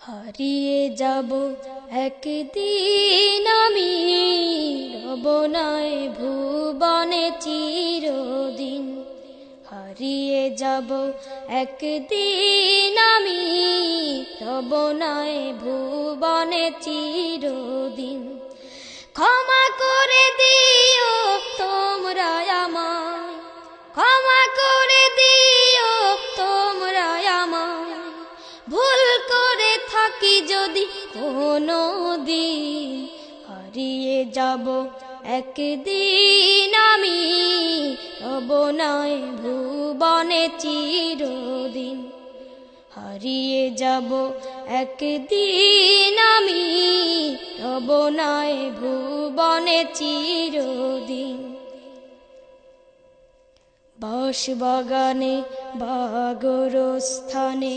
হারিয়ে যাব একদিন আমি নয় ভুবনে চিরদিন। হারিয়ে যাব একদিন আমি নয় ভুবনে চিরদিন। থাকি যদি কোনো দিন হারিয়ে যাব? একদিন আমি রব নয় ভুবনে চিরদিন। হারিয়ে যাব। একদিন আমি রব নয় ভুবনে চিরদিন। বাস বাগানে বাগর স্থানে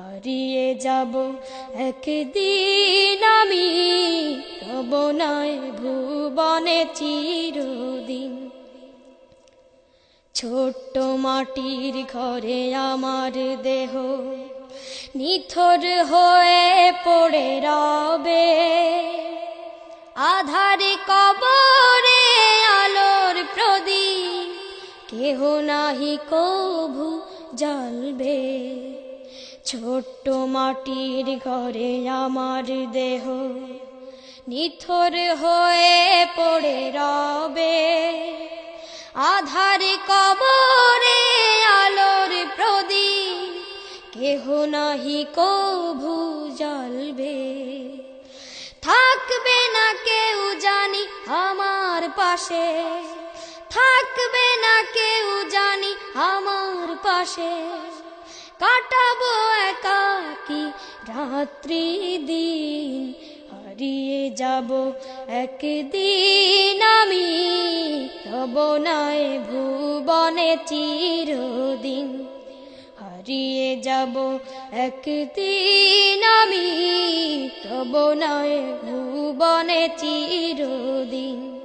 হারিয়ে যাব। একদিন আমি রব নয় ভুবনে চিরদিন। ছোট্ট মাটির ঘরে আমার দেহ নিথর হয়ে পড়ে রবে। আধারে কবরে আলোর প্রদীপ, কেহ নাহি কভু জ্বলবে। ছোট্ট মাটির ঘরে আমার দেহ নিথর হয়ে পড়ে রবে। আধারে কবরে আলোর প্রদীপ, কেহ নাহি কভু জ্বলবে। থাকবে না কেউ জানি আমার পাশে, থাকবে না কেউ জানি আমার পাশে। রাত্রি দিন হারিয়ে যাব একদিন আমি। রব নয় ভুবনে চিরদিন হারিয়ে যাব একদিন আমি। তব নয় ভুবনে চিরদিন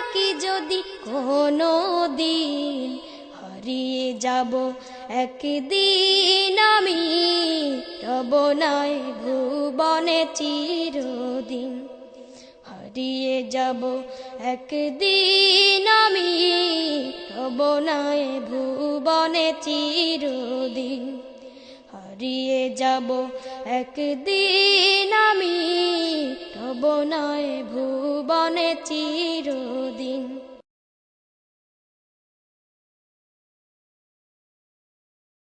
থাকি যদি কোনো দিন হারিয়ে যাব একদিন আমি। রব নয় ভুবনে চিরদিন, হারিয়ে যাব একদিন আমি। রব নয় ভুবনে চিরদিন, হারিয়ে যাব একদিন আমি। রব নয় ভুবনে চিরদিন।